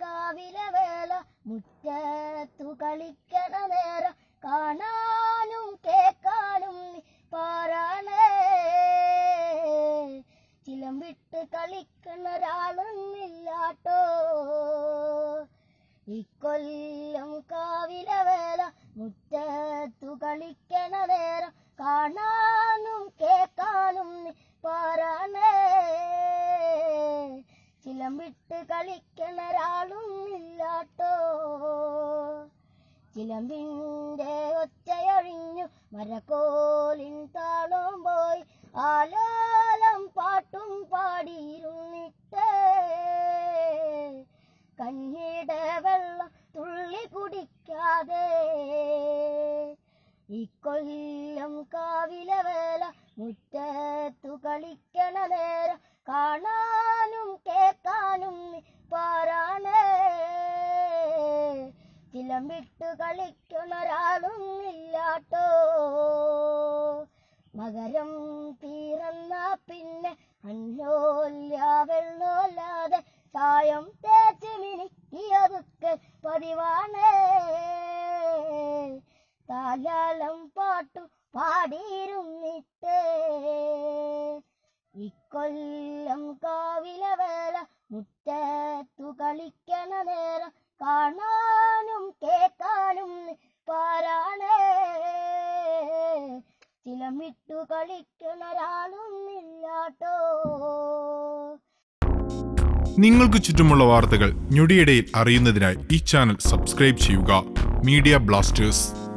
കാവിലെ വേല മുറ്റത്തു കളിക്കണ നേര കാണാനും കേക്കാനും പാരാണേ. ചിലം വിട്ട് ഒരാളൊന്നില്ലാട്ടോ. ഇക്കൊല്ലം കാവിലവേള മുറ്റത്തു കളിക്കണ നേര ചിലമ്പിട്ട് കളിക്കണൊരാളുമില്ലാട്ടോ ചിലമ്പിന്റെ ഒച്ചയൊഴിഞ്ഞു മരക്കോലിൻ താളം പോയി ആലോലം പാട്ടും പാടിയിരുന്നിട്ട്. കഞ്ഞിയുടെ വെള്ളം തുള്ളി കുടിക്കാതെ. ഇക്കൊല്ലം കാവിലെ വേല മുറ്റത്തു കളിക്കണ നേരം കാണാനും കേക്കാനും പാറാണേ ചിലമ്പിട്ട് ഇല്ലാട്ടോ. മകരം തീർന്ന പിന്നെ അന്നോല്ല വെള്ളോല്ലാതെ സായം തേച്ച് മിനുക്കിയതൊക്കെ പതിവാണ്. താലാലം പാട്ടു പാടിയിരുന്നിട്ട് ഇക്കൊല്ലം കാവില വേല മുറ്റത്തു കളിക്കണ നേരം കാണാനും കേക്കാനും നീ പാരാണേ. ചിലമിട്ടു കളിക്കണ നിങ്ങൾക്ക് ചുറ്റുമുള്ള വാർത്തകൾ ഞൊടിയിടയിൽ അറിയുന്നതിനായി ഈ ചാനൽ സബ്സ്ക്രൈബ് ചെയ്യുക. Media blasters.